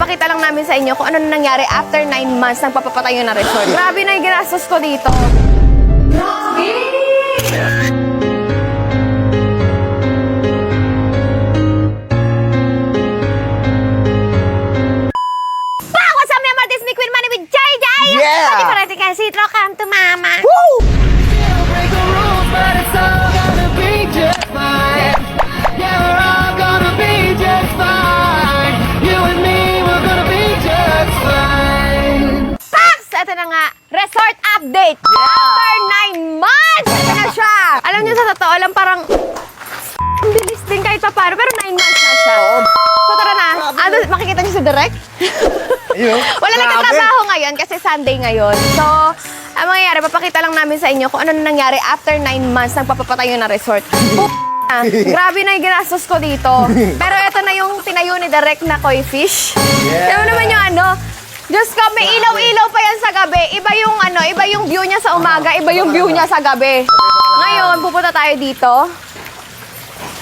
Pakita lang namin sa inyo kung ano na nangyari after 9 months ng papapatayo ng resort. Grabe na yung ginastos ko dito. Na nga, resort update! After 9 months! Ito na siya! Alam niyo, sa totoo lang, parang ang bilis din kahit pa paano, pero 9 months na siya. So tara na, ano, makikita niyo si Direk? Ayun. Wala Grabe. nagtatrabaho ngayon kasi Sunday ngayon. So, ang mangyayari, papakita lang namin sa inyo kung ano na nangyari after 9 months ng papapatayo ng resort. Grabe na yung ginastos ko dito. Pero ito na yung tinayo ni Direk na koi fish. Yeah. Mo naman yung ano, Diyos ko, may ilaw-ilaw pa yan sa gabi. Iba yung ano, iba yung view niya sa umaga, iba yung view niya sa gabi. Ngayon, pupunta tayo dito.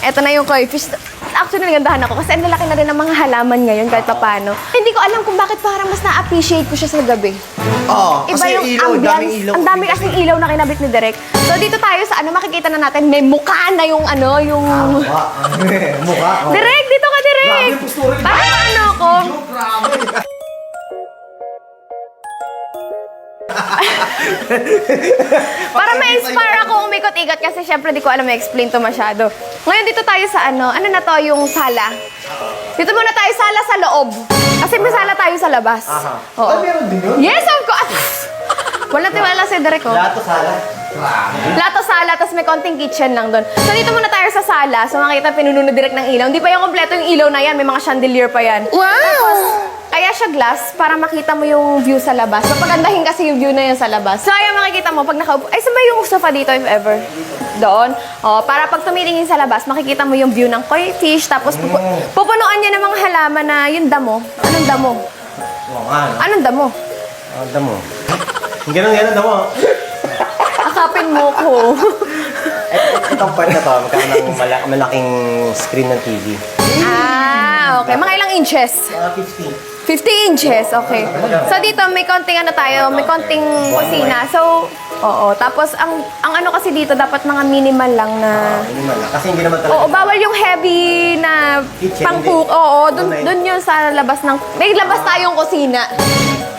Ito na yung koi fish. Actually, nagandahan ako kasi ang lalaki na rin ng mga halaman ngayon kahit paano. Hindi ko alam kung bakit parang mas na-appreciate ko siya sa gabi. Oo, Iba kasi yung ilaw, ambience. daming ilaw. Ang dami kasing ilaw na kinabit ni Direk. So dito tayo sa ano, makikita na natin may mukha na yung ano, yung... Mukha. Mukha. oh. Direk, dito ka, Direk! Grabe yung postura. Parang ano ako. Grabe. Para ma-inspire ako umikot-ikot kasi syempre di ko alam ma-explain to masyado. Ngayon dito tayo sa ano, ano na to yung sala. Dito muna tayo sala sa loob. Kasi may sala tayo sa labas. Aha. Oo. Ay, meron din yun? Yes, of course! Walang tiwala si Derek, oh. Lato sala. Grabe. Lato sala, tapos may konting kitchen lang doon. So dito muna tayo sa sala. So makita pinuno na direct ng ilaw. Hindi pa yung kompleto yung ilaw na yan. May mga chandelier pa yan. Wow! Kaya siya glass para makita mo yung view sa labas. So pagandahin kasi yung view na yan sa labas. So ayan makikita mo pag nakaupo. Ay, saan ba yung sofa dito if ever? Doon. O, para pag tumitingin sa labas, makikita mo yung view ng koi fish. Tapos pupu- pupunuan niya ng mga halaman na yung damo. Anong damo? Oo nga. no? Anong damo? Ang damo. Ganun ganun damo. Akapin mo ko. Eh, Itong part na to, magkakaroon ng mala- malaking screen ng TV. ah, okay. Mga ilang inches? Mga 50. 50 inches, okay. So dito may konting ano tayo, may konting kusina. So, oo. Tapos ang ang ano kasi dito dapat mga minimal lang na Minimal lang. Kasi hindi naman talaga. Oo, bawal yung heavy na Kitchen, hindi. Oo, dun, dun yun sa labas ng... May labas tayong kusina.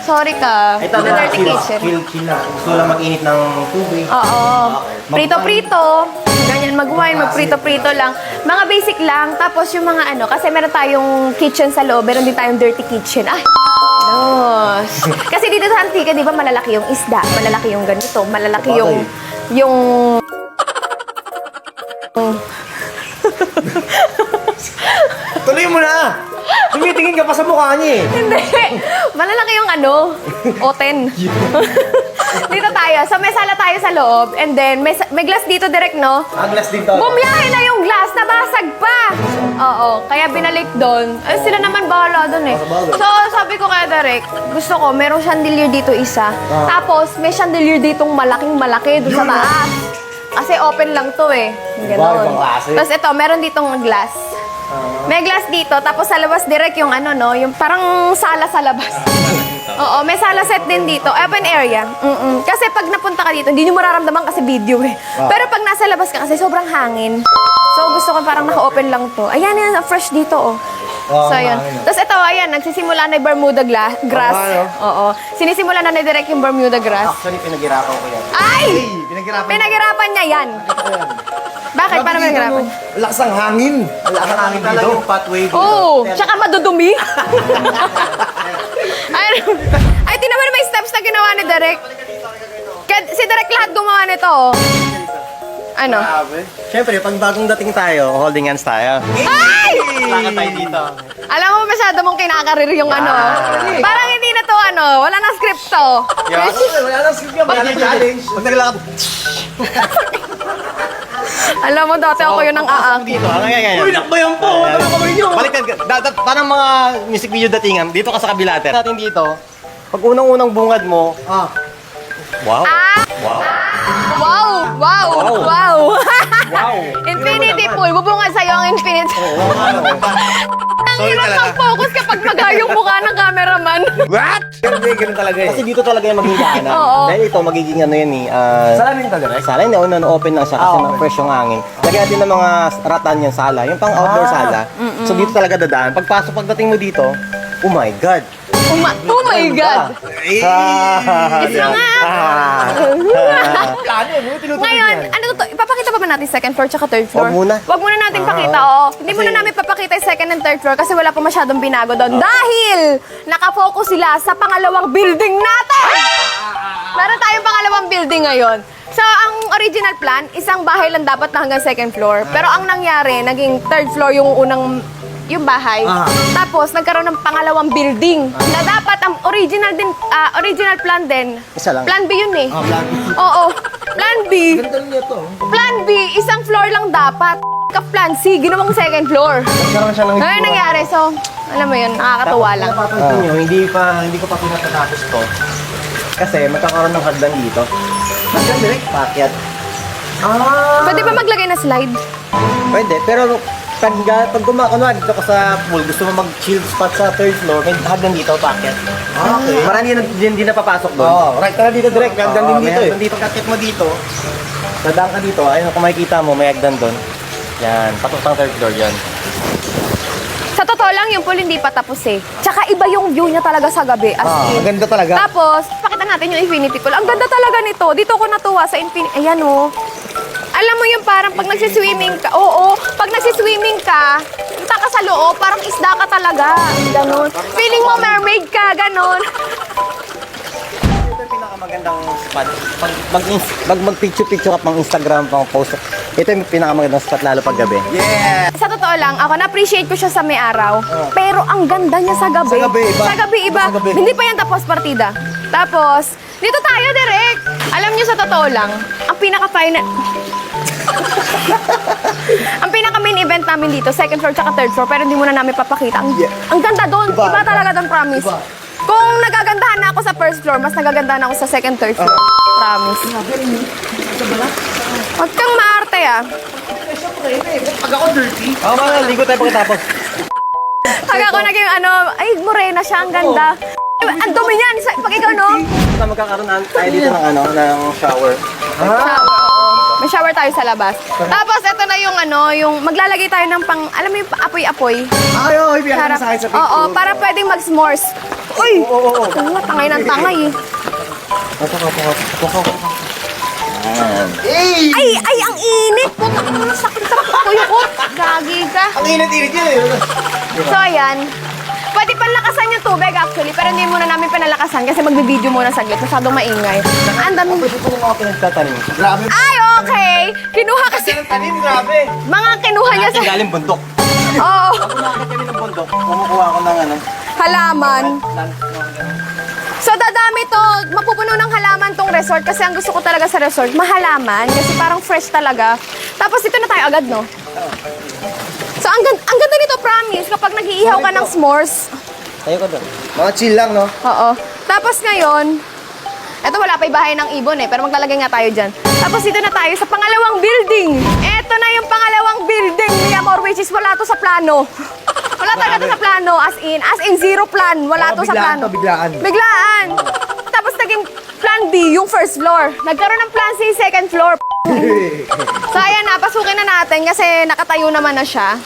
Sorry ka. Ito The na, dirty chill, kitchen. chill, chill lang. Gusto lang mag-init ng tubig. Oo. Okay. Prito-prito. Ganyan, mag-wine, mag-prito-prito lang. Mga basic lang. Tapos yung mga ano, kasi meron tayong kitchen sa loob, meron din tayong dirty kitchen. Ay, Los. Kasi dito sa Antique, di ba malalaki yung isda, malalaki yung ganito, malalaki yung yung Tuloy mo na! Tumitingin ka pa sa mukha niya eh. hindi. Malalaki yung ano, oten. dito tayo. So may sala tayo sa loob and then may, sa- may glass dito direct, no? Ang glass din to. Bumiyahe na yung glass, nabasag pa! Oo, kaya binalik doon. Ay, sila naman bahala doon eh. So, sabi ko kaya Derek, gusto ko, merong chandelier dito isa. Tapos, may chandelier ditong malaking malaki doon sa taas. Kasi open lang to eh. Iba, Ganon. ibang klase. Tapos ito, meron ditong glass. May glass dito, tapos sa labas direct yung ano no, yung parang sala sa labas. Oo, may sala set din dito. Open area. Mm-mm. Kasi pag napunta ka dito, hindi nyo mararamdaman kasi video eh. Pero pag nasa labas ka kasi sobrang hangin. So gusto ko parang naka-open lang to. Ayan yan, fresh dito oh. Oo, so hangin, oh. Tapos ito, ayan, nagsisimula na yung Bermuda gla- grass. Oo, ano? Oo. Sinisimula na ni Direk yung Bermuda grass. Actually, pinaghirapan ko yan. Ay! Pinaghirapan Pinaghirapan niya yan. Bakit? Paano pinaghirapan? Lakas ang hangin. Lakas ang hangin dito. yung pathway dito. Oo, oh, tsaka madudumi. ay, ay, tinaman na may steps na ginawa ni Derek. Kaya, si Derek lahat gumawa nito. oh. Ano? Grabe. Siyempre, pag bagong dating tayo, holding hands tayo. Ay! Lakad tayo dito. Alam mo, masyado mong kinakarir yung ano. Parang hindi na to ano, wala nang script to. Wala nang script yan. Wala nang challenge. Pag naglakad, Alam mo, dati ako yun ang aang. dito. Ano nga ganyan? Uy, nakbayan po! Ano? Baliktad ka. Da, da, parang mga music video datingan, dito ka sa kabila. Ate. Natin dito, pag unang-unang bungad mo, ah, wow. Ah! Wow. Wow! Wow! Wow. Wow! Infinity pool. Bubungad sa'yo ang infinity Oo, ano. Ang hirap talaga. mag-focus kapag maga yung mukha ng cameraman. What? Ganun eh, ganun talaga eh. Kasi dito talaga yung magiging daanan. Oo. Dahil ito, magiging ano yun eh. ah, Salamin ka direct? Sala, hindi, no, no, open lang siya kasi Ah, okay. fresh yung hangin. Lagyan natin ng mga ratan yung sala, yung pang outdoor Ah. sala. So dito talaga dadaan. Pagpasok, pagdating mo dito, oh my God! Oh my, oh my God! Eh, Ah, Isa nga! Plano eh, buti tinutulog Ngayon, yan. ano to? Ba natin second floor tsaka third floor? Wag muna. Wag muna natin pakita, oo. Hindi muna namin papakita yung second and third floor kasi wala pa masyadong binago doon. Dahil nakafocus sila sa pangalawang building natin! Meron tayong pangalawang building ngayon. So, ang original plan, isang bahay lang dapat na hanggang second floor. Pero ang nangyari, naging third floor yung unang yung bahay. Ah. Tapos, nagkaroon ng pangalawang building na dapat ang original din, ah, original plan din. Isa lang. Plan B yun eh. Ah, plan. Oo. Plan B. Ganda niya to. Plan B, isang floor lang dapat. Ka plan C, ginawang second floor. Nagkaroon siya ng Ano yung nangyari? So, alam mo yun, nakakatuwa lang. Napapansin nyo, hindi pa, hindi ko pa pinatatapos to. Kasi magkakaroon ng hagdan dito. Hagdan direct packet. Ah! Pwede ba maglagay na slide? Pwede, pero pag, pag kumakunwa dito ka sa pool, gusto mo mag-chill spot sa third floor, may hagdan dito, packet. Ah, okay. Marami na din, din napapasok doon. Oo, right ka na dito direct. May hagdan din dito eh. dito. Pagkakit mo dito, dadaan ka dito, ayun kung makikita mo, may hagdan doon. Yan, patok ng third floor yan. Sa totoo lang, yung pool hindi pa tapos eh. Tsaka iba yung view niya talaga sa gabi. As Ah, in. ang ganda talaga. Tapos, pakita natin yung infinity pool. Ang ganda talaga nito. Dito ako natuwa sa infinity. Ayan oh. Alam mo yung parang pag nagsiswimming ka, oo, pag nagsiswimming ka, punta ka sa loob, parang isda ka talaga. Ganon. Feeling mo mermaid ka, ganon. Ito yung pinakamagandang spot. Pag, mag, mag, mag-picture-picture ka pang Instagram, pang post. Ito yung pinakamagandang spot lalo pag gabi. Yeah! Sa totoo lang, ako na-appreciate ko siya sa may araw. Pero ang ganda niya sa gabi. Sa gabi, iba. Sa gabi, iba. Sa gabi. Hindi pa yan tapos partida. Tapos, dito tayo direct. Alam niyo sa totoo lang, ang pinaka-final... ang pinaka main event namin dito, second floor tsaka third floor, pero hindi muna namin papakita. Ang, Yeah. ang ganda doon. Iba, Iba, iba. talaga doon, promise. Iba. Kung nagagandahan na ako sa first floor, mas nagagandahan ako sa second, third floor. Promise. Huwag kang maarte ah. Pag ako dirty. Oo, mga ligo tayo pagkatapos. Pag ako naging ano, ay, morena siya, ang ganda. Ay, Ang dumi niyan, sa- pag ikaw, no? Na magkakaroon na tayo dito ng ano, ng shower. Shower, oo. May shower tayo sa labas. Tapos, ito na yung ano, yung maglalagay tayo ng pang, alam mo yung apoy-apoy? Ay, oh, ibigay sa akin sa picture. oo, para pwedeng mag-s'mores. Uy! Oo, oo, oo. Oo, tangay ng tangay eh. Hey! Ay, ay, ang init! Puta ka naman, sakit sa kuyukot. Gagi ka. Ang init-init yun eh. So, ayan. Pwede panlakasan yung tubig actually, pero hindi muna namin pinalakasan kasi magbibideo muna saglit. Masyadong maingay. Ang dami. Ito yung mga pinagtatanim. Grabe. Ay, okay! Kinuha kasi, tanim, grabe. mga kinuha niya sa... Galing bundok. Oo, Pag kumakit kami ng bundok, kumukuha ako ng ano. halaman. So, dadami to. Mapupuno ng halaman tong resort kasi ang gusto ko talaga sa resort, mahalaman. Kasi parang fresh talaga. Tapos, dito na tayo agad, no? So, ang, gan- ang ganda nito, promise. Kapag nag-iihaw ka ng s'mores. Tayo ko doon. Mga chill lang, no? Oo. Tapos ngayon, eto wala pa yung bahay ng ibon eh, pero maglalagay nga tayo dyan. Tapos dito na tayo sa pangalawang building. Eto na yung pangalawang building, mi amor, which is wala to sa plano. Wala talaga to sa plano, as in, as in zero plan. Wala to sa biglaan plano. to, biglaan. Biglaan. Tapos naging plan B, yung first floor. Nagkaroon ng plan C, second floor. So ayan na, pasukin na natin kasi nakatayo naman na siya.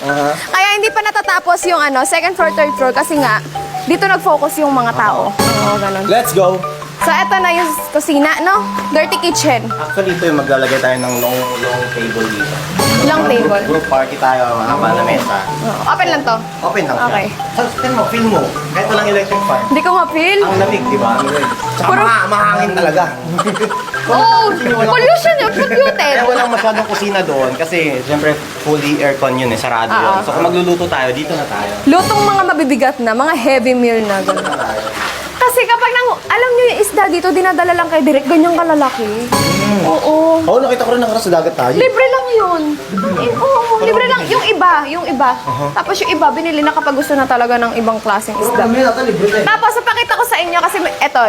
Kaya hindi pa natatapos yung ano, second floor, third floor kasi nga dito nag-focus yung mga tao. Oo, ganun. Let's go! So eto na yung kusina, no? Dirty kitchen. Actually, ito yung maglalagay tayo ng long, long table dito. Long table. Group party tayo, mahaba na mesa. Oo, Open lang to. Open lang siya. Okay. Sa tingin mo, feel mo. Kahit walang electric fan. Hindi ko ma-feel. Ang lamig, di ba? Ang lamig. Tsaka Puro- ma- mahangin talaga. Oh, pollution yun, polluted. Kaya walang masyadong kusina doon kasi siyempre fully aircon yun eh, sarado Oo. yun. So kung magluluto tayo, dito na tayo. Lutong mga mabibigat na, mga heavy meal na. Ganun. Kasi kapag nang, alam niyo yung isda dito, dinadala lang kay Direk, ganyang kalalaki. Oo. Oo, nakita ko rin nakaras sa dagat tayo. Libre lang yun. Eh, Oo, libre lang. Yung iba, yung iba. Tapos yung iba, binili na kapag gusto na talaga ng ibang klaseng isda. Kami nata libre eh. Tapos, napakita ko sa inyo kasi may- eto,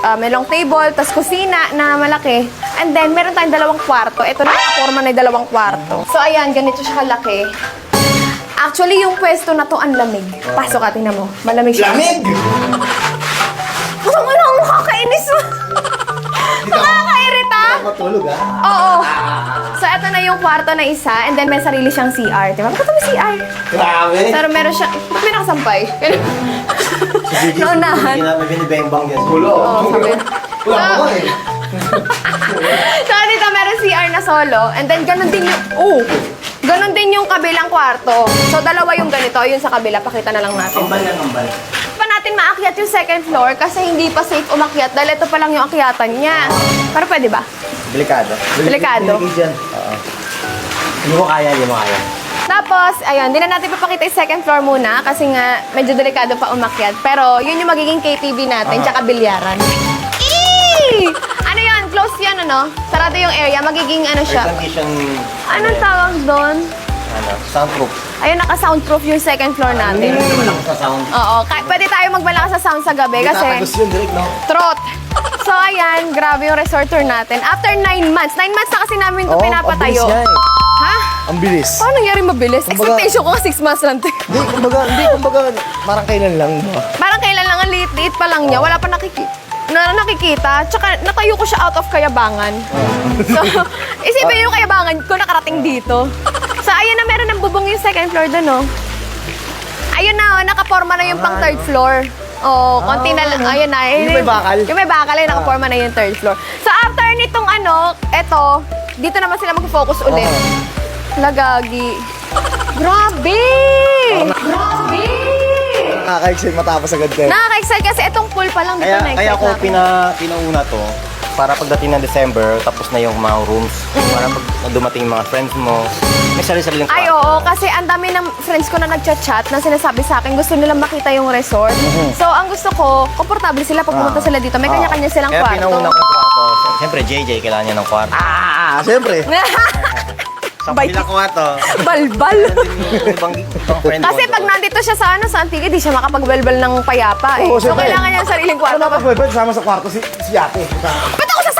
ah, may long table, tas kusina na malaki. And then, meron tayong dalawang kwarto. Ito na, forma na yung dalawang kwarto. So, ayan, ganito siya kalaki. Actually, yung pwesto na to, ang lamig. Pasok ka, tingnan mo. Malamig siya. Lamig! Matulog ah. Oo. So, eto na yung kwarto na isa, and then may sarili siyang CR. Diba? Bakit may CR? Grabe! Pero meron siya, ba't may nakasampay? Naunahan. May binibeng-bang yan. Kulo. Oo, sabi. Wala So, ko eh. so, dito meron CR na solo, and then ganun din yung, oh, ganun din yung kabilang kwarto. So, dalawa yung ganito, yun sa kabila, pakita na lang natin. Kambal yan, kambal. Natin maakyat yung second floor kasi hindi pa safe umakyat dahil ito pa lang yung akyatan niya. Pero pwede ba? Delikado. Delikado. Delikid yan. Hindi mo kaya, hindi mo kaya. Tapos, ayun, hindi na natin papakita yung second floor muna kasi nga medyo delikado pa umakyat. Pero yun yung magiging KTV natin, tsaka bilyaran. Eee! Ano yun? Close yan, ano? Sarado yung area. Magiging ano siya? condition, Anong tawag doon? ano, soundproof. Ayun, naka-soundproof yung second floor natin. Hindi naman ako sa sound. Oo, ka- pwede tayo magmalakas sa sound sa gabi kasi... Tatagos yun, direct, no? Trot. So, ayan, grabe yung resort tour natin. After nine months, nine months na kasi namin ito Oo, pinapatayo. ang bilis nga eh. Ha? Ang bilis. Paano nangyari mabilis? Kumbaga- Expectation ko six months lang. to. Hindi, kumbaga, hindi, kumbaga, parang kailan lang, no? Parang kailan lang ang liit-liit pa lang niya. Wala pa nakikita. Na nakikita. Tsaka natayo ko siya out of kayabangan. So, isipin yung kayabangan ko nakarating dito. Ayun na meron ng bubong yung second floor doon, no? Ayun na, oh, nakaporma na yung pang third floor. Oh, konti na lang. Ayun na. Yung may bakal? Yung may bakal, ay nakaporma na yung third floor. So, after nitong ano, eto, dito naman sila mag-focus ulit. Lagagi. Grabe! Grabe! Nakaka-excite matapos agad kayo. Nakaka-excite kasi itong pool pa lang dito Kaya, na-excite kaya ako na ako. pina, pinauna to para pagdating ng December, tapos na yung mga rooms. Para pag dumating yung mga friends mo, may sarili-sariling Ay, kwarto. oo. Kasi ang dami ng friends ko na nagchat-chat na sinasabi sa akin, gusto nilang makita yung resort. So, ang gusto ko, komportable sila pag pumunta sila dito. May kanya-kanya silang Kaya pinauna kwarto. ko yung kwarto. Siyempre, JJ, kailangan niya ng kwarto. Ah, siyempre. Sa Bait. kabilang kwarto, Balbal. yung ibang, ibang friend Kasi pag nandito siya sa ano, sa Antigua, di siya makapagbelbel ng payapa eh. Oo, so, kailangan niya ng sariling Ano kwarto. naman, pwede sama sa kwarto si, si ate. Ba't ako sasama?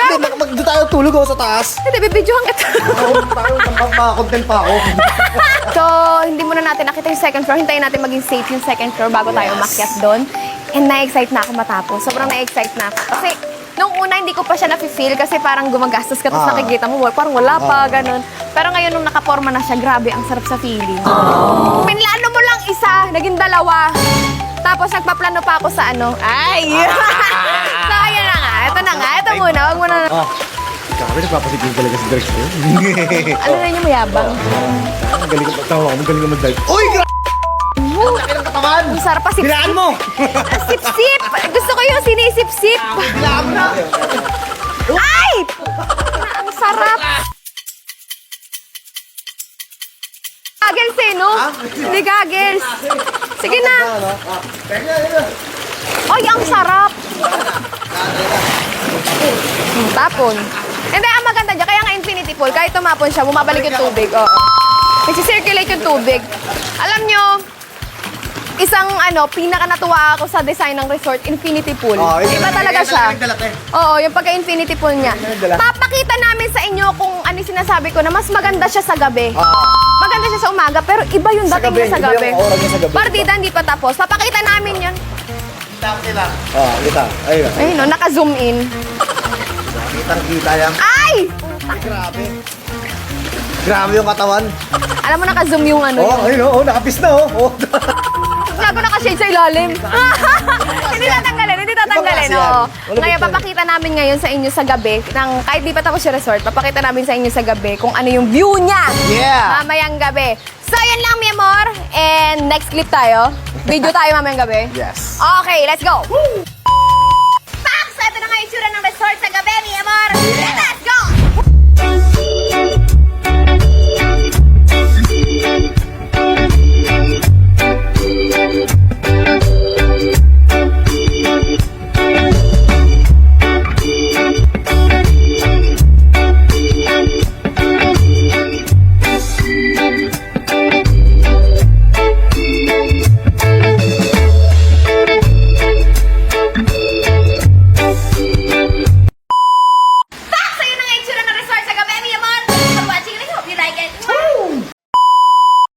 Hindi, mag, mag, doon tayo tulog ako sa taas. Hindi, bibidyohan kita. Oo, tayo, makakontent pa ako. So, hindi muna natin nakita yung second floor. Hintayin natin maging safe yung second floor bago tayo umakyat doon. And na-excite na ako matapos. Sobrang na-excite na ako. Kasi, nung una, hindi ko pa siya na-feel kasi parang gumagastos ka tapos Ah. nakikita mo, parang wala pa, ganun. Pero ngayon, nung nakaporma na siya, grabe, ang sarap sa feeling. Pinlano mo lang isa, naging dalawa. Tapos nagpaplano pa ako sa ano. Ay! Na muna. Huwag mo na. Ah, grabe, nagpapasigil talaga si Dirk. Ano na yung mayabang? Ang galing ka tawa, ang galing ka mag-dive. Uy, grabe! Ang laki ng katawan! Ang sarap pa sip. Binaan mo! Sip-sip! Gusto ko yung sinisip-sip. Binaan mo na! Ay! Ang sarap! Goggles eh, no? Hindi goggles. Sige na. Ay, ang sarap. Hmm, tapon. Hindi, ang maganda dyan, kaya nga infinity pool, kahit tumapon siya, bumabalik yung tubig. Oo. Nagsi-circulate yung tubig. Alam nyo, isang ano, pinaka natuwa ako sa design ng resort, infinity pool. Oo, yun Iba talaga- talaga yun siya. talaga eh. Oo, yung pagka-infinity pool niya. Papakita namin sa inyo kung ano yung sinasabi ko na mas maganda siya sa gabi. Ah, Maganda siya sa umaga, pero iba yung Sa dating gabi, niya sa iba gabi. yung aura niya sa gabi. Partida, hindi pa tapos. Papakita namin yun. Ah, kita. Ayun. Ayun, no, naka-zoom in. Kitang kita yan. Ay! Grabe. Grabe yung katawan. Alam mo, naka-zoom yung ano. Oh, ayun oh, oh, nakapis na oh. oh. Gago naka-shade sa ilalim. hindi tatanggalin, hindi tatanggalin. Ibang klase yan. Oo. Wala Ngayon, big papakita namin ngayon sa inyo sa gabi, ng, kahit di pa tapos yung resort, papakita namin sa inyo sa gabi kung ano yung view niya. Yeah. Mamayang gabi. So, yun lang, mi amor. And next clip tayo. Video tayo mamayang gabi. Yes. Okay, let's go! Pax! Ito na nga yung tsura ng resort sa gabi, mi amor. Us